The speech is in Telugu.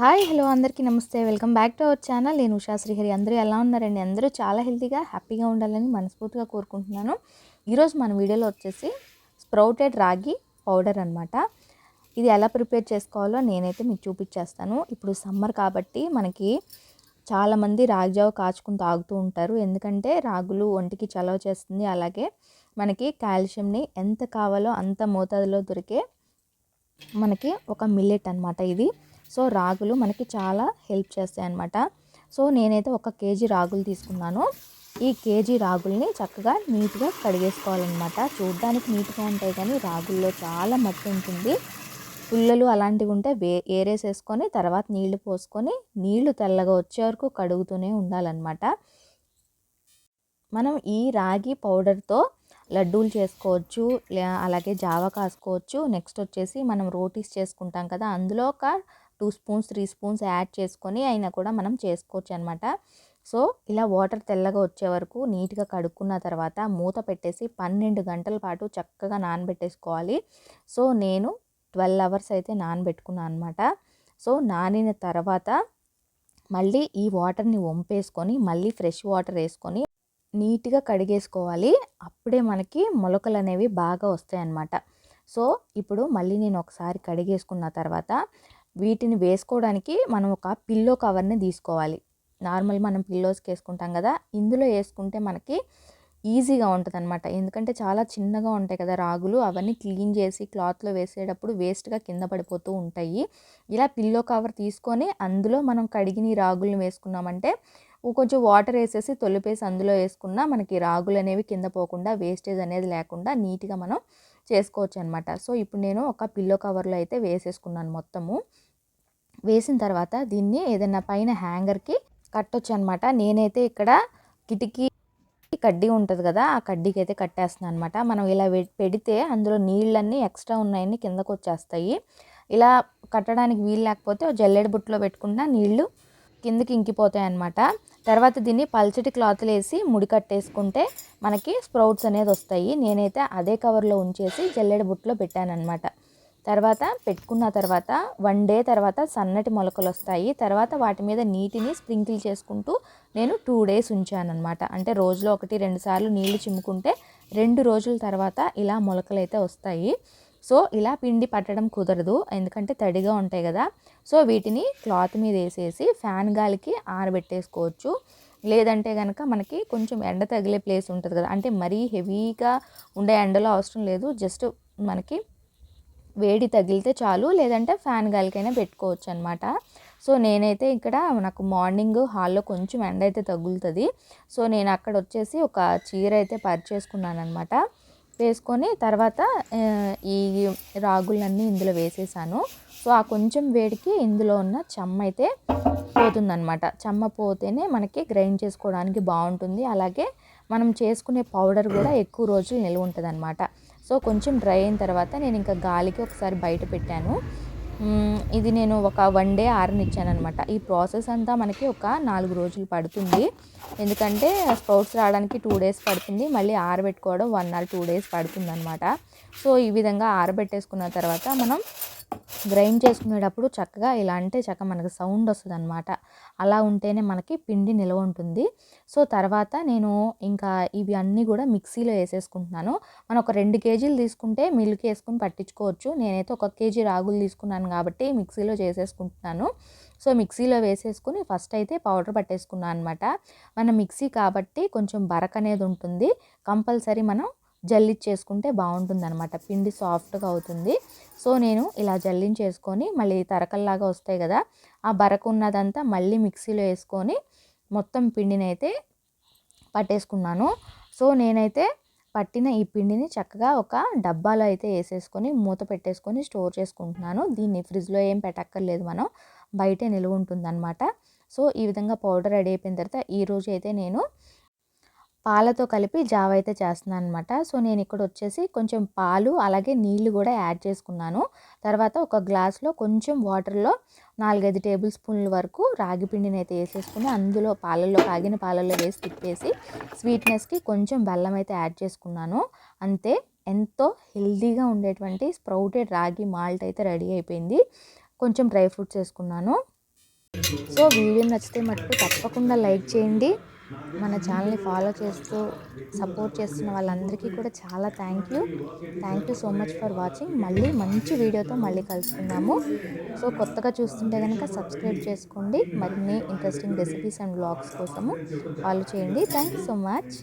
హాయ్ హలో అందరికీ నమస్తే. Welcome back to our channel. నేను ఉషా శ్రీహరి. అందరూ ఎలా ఉన్నారండి? అందరూ చాలా హెల్తీగా హ్యాపీగా ఉండాలని మనస్ఫూర్తిగా కోరుకుంటున్నాను. ఈరోజు మన వీడియోలో వచ్చేసి స్ప్రౌటెడ్ రాగి పౌడర్ అనమాట ఇది ఎలా ప్రిపేర్ చేసుకోవాలో నేనైతే మీకు చూపించేస్తాను. ఇప్పుడు సమ్మర్ కాబట్టి మనకి చాలామంది రాగి జావ కాచుకుని తాగుతూ ఉంటారు. ఎందుకంటే రాగులు ఒంటికి చలవ చేస్తుంది. అలాగే మనకి కాల్షియంని ఎంత కావాలో అంత మోతాదులో దొరికే మనకి ఒక మిల్లెట్ అనమాట ఇది. సో రాగులు మనకి చాలా హెల్ప్ చేస్తాయి అనమాట సో నేనైతే ఒక కేజీ రాగులు తీసుకున్నాను. ఈ కేజీ రాగుల్ని చక్కగా నీట్గా కడిగేసుకోవాలన్నమాట. చూడ్డానికి నీట్గా ఉంటాయి కానీ రాగుల్లో చాలా మట్టి ఉంటుంది. పుల్లలు అలాంటివి ఉంటే వే ఏరేసేసుకొని తర్వాత నీళ్ళు పోసుకొని నీళ్ళు తెల్లగా వచ్చే వరకు కడుగుతూనే ఉండాలన్నమాట. మనం ఈ రాగి పౌడర్తో లడ్డూలు చేసుకోవచ్చు అలాగే జావ కాసుకోవచ్చు. నెక్స్ట్ వచ్చేసి మనం రోటీస్ చేసుకుంటాం కదా అందులో ఒక two spoons three spoons add చేసుకొని అయినా కూడా మనం చేసుకోవచ్చు అనమాట సో ఇలా వాటర్ తెల్లగా వచ్చే వరకు నీట్గా కడుక్కున్న తర్వాత మూత పెట్టేసి పన్నెండు గంటల పాటు చక్కగా నానబెట్టేసుకోవాలి. సో నేను ట్వెల్వ్ అవర్స్ అయితే నానబెట్టుకున్నాను అనమాట సో నానిన తర్వాత మళ్ళీ ఈ వాటర్ని వంపేసుకొని మళ్ళీ ఫ్రెష్ వాటర్ వేసుకొని నీట్గా కడిగేసుకోవాలి. అప్పుడే మనకి మొలకలు అనేవి బాగా వస్తాయి అన్నమాట సో ఇప్పుడు మళ్ళీ నేను ఒకసారి కడిగేసుకున్న తర్వాత వీటిని వేసుకోవడానికి మనం ఒక పిల్లో కవర్ని తీసుకోవాలి. నార్మల్ మనం పిల్లోస్కి వేసుకుంటాం కదా ఇందులో వేసుకుంటే మనకి ఈజీగా ఉంటుంది అనమాట ఎందుకంటే చాలా చిన్నగా ఉంటాయి కదా రాగులు అవన్నీ క్లీన్ చేసి క్లాత్లో వేసేటప్పుడు వేస్ట్గా కింద పడిపోతూ ఉంటాయి. ఇలా పిల్లో కవర్ తీసుకొని అందులో మనం కడిగిన రాగులను వేసుకున్నామంటే కొంచెం వాటర్ వేసేసి తొలిపేసి అందులో వేసుకున్నా మనకి రాగులు అనేవి కింద పోకుండా వేస్టేజ్ అనేది లేకుండా నీట్గా మనం చేసుకోవచ్చు అనమాట సో ఇప్పుడు నేను ఒక పిల్లో కవర్లో అయితే వేసేసుకున్నాను మొత్తము. వేసిన తర్వాత దీన్ని ఏదైనా పైన హ్యాంగర్కి కట్టొచ్చు అనమాట నేనైతే ఇక్కడ కిటికీ కడ్డీ ఉంటుంది కదా ఆ కడ్డీకి అయితే కట్టేస్తున్నాను అనమాట మనం ఇలా పెడితే అందులో నీళ్ళన్నీ ఎక్స్ట్రా ఉన్నాయని కిందకు వచ్చేస్తాయి ఇలా కట్టడానికి వీలు లేకపోతే జల్లెడ బుట్టలో పెట్టుకున్న నీళ్ళు కిందకి ఇంకిపోతాయి అనమాట తర్వాత దీన్ని పల్చటి క్లాత్లు వేసి ముడి కట్టేసుకుంటే మనకి స్ప్రౌట్స్ అనేది వస్తాయి నేనైతే అదే కవర్లో ఉంచేసి జల్లెడ బుట్టలో పెట్టాను అనమాట తర్వాత పెట్టుకున్న తర్వాత వన్ డే తర్వాత సన్నటి మొలకలు వస్తాయి తర్వాత వాటి మీద నీటిని స్ప్రింకిల్ చేసుకుంటూ నేను టూ డేస్ ఉంచాను అనమాట అంటే రోజులో ఒకటి రెండు సార్లు నీళ్ళు చిమ్ముకుంటే రెండు రోజుల తర్వాత ఇలా మొలకలు అయితే వస్తాయి. సో ఇలా పిండి పట్టడం కుదరదు. ఎందుకంటే తడిగా ఉంటాయి కదా. సో వీటిని క్లాత్ మీద వేసేసి ఫ్యాన్ గాలికి ఆరబెట్టేసుకోవచ్చు. లేదంటే కనుక మనకి కొంచెం ఎండ తగిలే ప్లేస్ ఉంటుంది కదా. అంటే మరీ హెవీగా ఉండే ఎండలో అవసరం లేదు. జస్ట్ మనకి వేడి తగిలితే చాలు లేదంటే ఫ్యాన్ గాలికైనా పెట్టుకోవచ్చు అనమాట సో నేనైతే ఇక్కడ నాకు మార్నింగ్ హాల్లో కొంచెం ఎండ అయితే తగులుతుంది. సో నేను అక్కడ వచ్చేసి ఒక చీర అయితే పర్చేసుకున్నాను అనమాట వేసుకొని తర్వాత ఈ రాగులన్నీ ఇందులో వేసేసాను. సో ఆ కొంచెం వేడికి ఇందులో ఉన్న చెమ్మ అయితే పోతుందన్నమాట చెమ్మ పోతేనే మనకి గ్రైండ్ చేసుకోవడానికి బాగుంటుంది. అలాగే మనం చేసుకునే పౌడర్ కూడా ఎక్కువ రోజులు నిల్వ ఉంటుంది అనమాట సో కొంచెం డ్రై అయిన తర్వాత నేను ఇంకా గాలికి ఒకసారి బయట పెట్టాను. ఇది నేను ఒక వన్ డే ఆరనిచ్చాను అనమాట ఈ ప్రాసెస్ అంతా మనకి ఒక నాలుగు రోజులు పడుతుంది. ఎందుకంటే స్ప్రౌట్స్ రావడానికి టూ డేస్ పడుతుంది. మళ్ళీ ఆరబెట్టుకోవడం వన్ ఆర్ టూ డేస్ పడుతుంది అనమాట సో ఈ విధంగా ఆరబెట్టేసుకున్న తర్వాత మనం గ్రైండ్ చేసుకునేటప్పుడు చక్కగా ఇలా అంటే చక్కగా మనకు సౌండ్ వస్తుంది అనమాట అలా ఉంటేనే మనకి పిండి నిల్వ ఉంటుంది. సో తర్వాత నేను ఇంకా ఇవి అన్నీ కూడా మిక్సీలో వేసేసుకుంటున్నాను. మనం ఒక రెండు కేజీలు తీసుకుంటే మిల్క్ వేసుకుని పట్టించుకోవచ్చు. నేనైతే ఒక కేజీ రాగులు తీసుకున్నాను కాబట్టి మిక్సీలో చేసేసుకుంటున్నాను. సో మిక్సీలో వేసేసుకుని ఫస్ట్ అయితే పౌడర్ పట్టేసుకున్నాను అనమాట మన మిక్సీ కాబట్టి కొంచెం బరక్ అనేది ఉంటుంది. కంపల్సరీ మనం జల్లించేసుకుంటే బాగుంటుంది అనమాట పిండి సాఫ్ట్గా అవుతుంది. సో నేను ఇలా జల్లించేసుకొని మళ్ళీ తరకల్లాగా వస్తాయి కదా ఆ బరకు ఉన్నదంతా మళ్ళీ మిక్సీలో వేసుకొని మొత్తం పిండిని అయితే పట్టేసుకున్నాను. సో నేనైతే పట్టిన ఈ పిండిని చక్కగా ఒక డబ్బాలో అయితే వేసేసుకొని మూత పెట్టేసుకొని స్టోర్ చేసుకుంటున్నాను. దీన్ని ఫ్రిడ్జ్లో ఏం పెట్టక్కర్లేదు మనం బయటే నిలువ ఉంటుందన్నమాట సో ఈ విధంగా పౌడర్ రెడీ అయిపోయిన తర్వాత ఈరోజు అయితే నేను పాలతో కలిపి జావ అయితే చేస్తున్నాను అనమాట సో నేను ఇక్కడ వచ్చేసి కొంచెం పాలు అలాగే నీళ్ళు కూడా యాడ్ చేసుకున్నాను. తర్వాత ఒక గ్లాస్లో కొంచెం వాటర్లో నాలుగైదు టేబుల్ స్పూన్ల వరకు రాగి పిండిని అయితే వేసేసుకుని అందులో పాలల్లో కాగిన పాలల్లో వేసి తిప్పేసి స్వీట్నెస్కి కొంచెం బెల్లం అయితే యాడ్ చేసుకున్నాను. అంతే ఎంతో హెల్దీగా ఉండేటువంటి స్ప్రౌటెడ్ రాగి మాల్ట్ అయితే రెడీ అయిపోయింది. కొంచెం డ్రై ఫ్రూట్స్ వేసుకున్నాను. సో వీడియో నచ్చితే మటుకు తప్పకుండా లైక్ చేయండి. మన ఛానల్ని ఫాలో చేస్తూ సపోర్ట్ చేస్తున్న వాళ్ళందరికీ కూడా చాలా thank you thank you so much for watching మళ్ళీ మంచి వీడియోతో మళ్ళీ కలుసుకుందాము. సో కొత్తగా చూస్తుంటే కనుక సబ్స్క్రైబ్ చేసుకోండి. మరిన్ని ఇంట్రెస్టింగ్ రెసిపీస్ అండ్ బ్లాగ్స్ కోసము ఫాలో చేయండి. Thank you so much